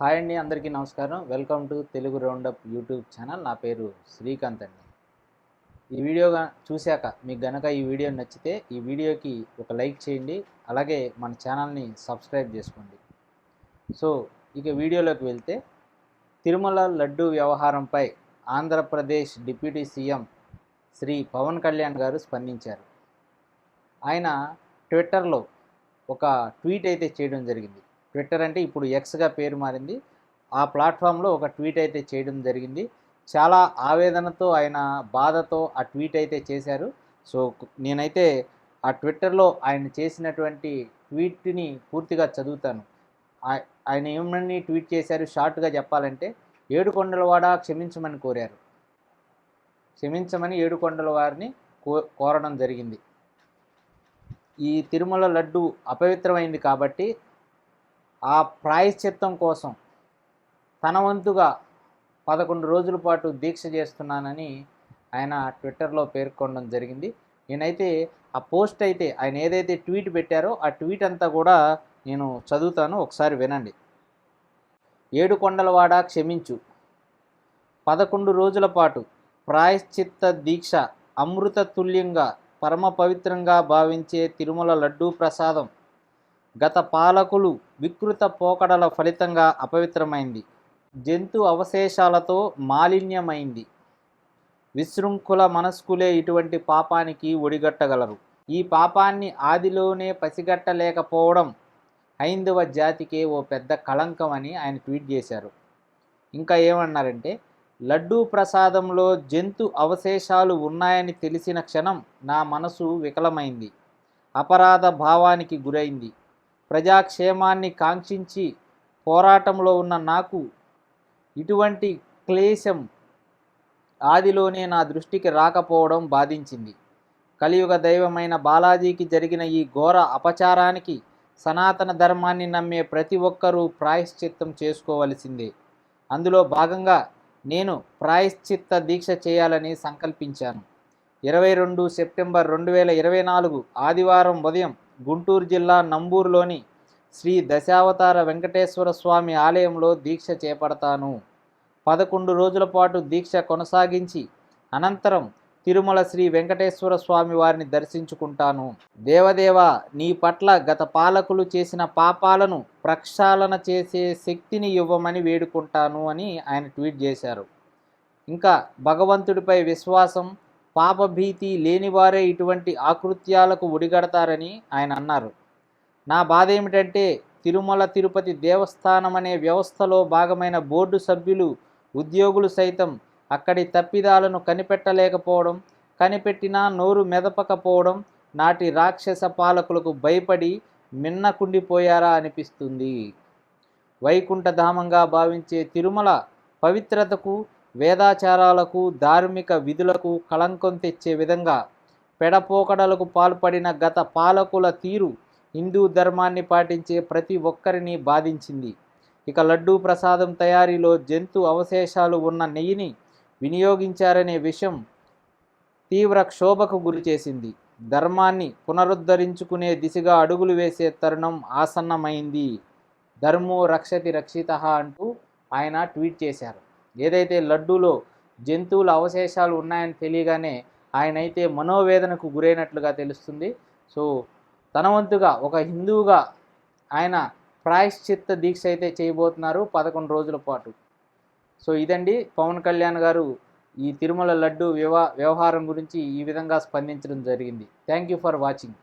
Hi అండి అందరికీ నమస్కారం. Welcome to Telugu roundup YouTube channel. నా పేరు శ్రీకాంత్ అండి. ఈ వీడియో చూశాక మీకు గనక ఈ వీడియో నచ్చితే ఈ వీడియోకి ఒక లైక్ చేయండి అలాగే మన ఛానల్ని సబ్స్క్రైబ్ చేసుకోండి. సో ఇక వీడియోలోకి వెళ్తే తిరుమల లడ్డు వ్యవహారంపై ఆంధ్రప్రదేశ్ డిప్యూటీ సీఎం శ్రీ పవన్ కళ్యాణ్ గారు స్పందించారు. ఆయన ట్విట్టర్లో ఒక ట్వీట్ అయితే చేయడం జరిగింది. ట్విట్టర్ అంటే ఇప్పుడు ఎక్స్గా పేరు మారింది. ఆ ప్లాట్ఫామ్లో ఒక ట్వీట్ అయితే చేయడం జరిగింది. చాలా ఆవేదనతో ఆయన బాధతో ఆ ట్వీట్ అయితే చేశారు. సో నేనైతే ఆ ట్విట్టర్లో ఆయన చేసినటువంటి ట్వీట్ని పూర్తిగా చదువుతాను. ఆయన ఏమని ట్వీట్ చేశారు? షార్ట్గా చెప్పాలంటే ఏడుకొండలవాడ క్షమించమని కోరారు. క్షమించమని ఏడుకొండల వారిని కో కోరడం జరిగింది. ఈ తిరుమల లడ్డు అపవిత్రమైంది కాబట్టి ఆ ప్రాయశ్చిత్తం కోసం తన వంతుగా పదకొండు రోజుల పాటు దీక్ష చేస్తున్నానని ఆయన ట్విట్టర్లో పేర్కొనడం జరిగింది. నేనైతే ఆ పోస్ట్ అయితే ఆయన ఏదైతే ట్వీట్ పెట్టారో ఆ ట్వీట్ అంతా కూడా నేను చదువుతాను ఒకసారి వినండి. ఏడు కొండలవాడ క్షమించు. పదకొండు రోజుల పాటు ప్రాయశ్చిత్త దీక్ష అమృత తుల్యంగా పరమ పవిత్రంగా భావించే తిరుమల లడ్డూ ప్రసాదం. గత పాలకులు వికృత పోకడల ఫలితంగా అపవిత్రమైంది. జంతు అవశేషాలతో మాలిన్యమైంది. విశృంఖుల మనస్కులే ఇటువంటి పాపానికి ఒడిగట్టగలరు. ఈ పాపాన్ని ఆదిలోనే పసిగట్టలేకపోవడం హైందవ జాతికే ఓ పెద్ద కళంకం అని ఆయన ట్వీట్ చేశారు. ఇంకా ఏమన్నారంటే లడ్డూ ప్రసాదంలో జంతు అవశేషాలు ఉన్నాయని తెలిసిన క్షణం నా మనసు వికలమైంది. అపరాధ భావానికి గురైంది. ప్రజాక్షేమాన్ని కాంక్షించి పోరాటంలో ఉన్న నాకు ఇటువంటి క్లేశం ఆదిలోనే నా దృష్టికి రాకపోవడం బాధించింది. కలియుగ దైవమైన బాలాజీకి జరిగిన ఈ ఘోర అపచారానికి సనాతన ధర్మాన్ని నమ్మే ప్రతి ఒక్కరూ ప్రాయశ్చిత్తం చేసుకోవలసిందే. అందులో భాగంగా నేను ప్రాయశ్చిత్త దీక్ష చేయాలని సంకల్పించాను. ఇరవై రెండు సెప్టెంబర్ రెండు వేల ఇరవై నాలుగు ఆదివారం ఉదయం గుంటూరు జిల్లా నంబూరులోని శ్రీ దశావతార వెంకటేశ్వర స్వామి ఆలయంలో దీక్ష చేపడతాను. పదకొండు రోజుల పాటు దీక్ష కొనసాగించి అనంతరం తిరుమల శ్రీ వెంకటేశ్వర స్వామి వారిని దర్శించుకుంటాను. దేవదేవ నీ పట్ల గత పాలకులు చేసిన పాపాలను ప్రక్షాళన చేసే శక్తిని ఇవ్వమని వేడుకుంటాను అని ఆయన ట్వీట్ చేశారు. ఇంకా భగవంతుడిపై విశ్వాసం పాపభీతి లేనివారే ఇటువంటి ఆకృత్యాలకు ఒడిగడతారని ఆయన అన్నారు. నా బాధ ఏమిటంటే తిరుమల తిరుపతి దేవస్థానం అనే వ్యవస్థలో భాగమైన బోర్డు సభ్యులు ఉద్యోగులు సైతం అక్కడి తప్పిదాలను కనిపెట్టలేకపోవడం కనిపెట్టినా నోరు మెదపకపోవడం నాటి రాక్షస పాలకులకు భయపడి మిన్నకుండిపోయారా అనిపిస్తుంది. వైకుంఠధామంగా భావించే తిరుమల పవిత్రతకు వేదాచారాలకు ధార్మిక విధులకు కళంకం తెచ్చే విధంగా పెడపోకడలకు పాల్పడిన గత పాలకుల తీరు హిందూ ధర్మాన్ని పాటించే ప్రతి ఒక్కరిని బాధించింది. ఇక లడ్డూ ప్రసాదం తయారీలో జంతు అవశేషాలు ఉన్న నెయ్యిని వినియోగించారనే విషయం తీవ్ర క్షోభకు గురిచేసింది ధర్మాన్ని పునరుద్ధరించుకునే దిశగా అడుగులు వేసే తరుణం ఆసన్నమైంది. ధర్మో రక్షతి రక్షిత అంటూ ఆయన ట్వీట్ చేశారు. ఏదైతే లడ్డూలో జంతువుల అవశేషాలు ఉన్నాయని తెలియగానే ఆయనైతే మనోవేదనకు గురైనట్లుగా తెలుస్తుంది. సో తన వంతుగా ఒక హిందువుగా ఆయన ప్రాయశ్చిత్త దీక్ష అయితే చేయబోతున్నారు పదకొండు రోజుల పాటు. సో ఇదండి పవన్ కళ్యాణ్ గారు ఈ తిరుమల లడ్డు వ్యవహారం గురించి ఈ విధంగా స్పందించడం జరిగింది. Thank you for watching.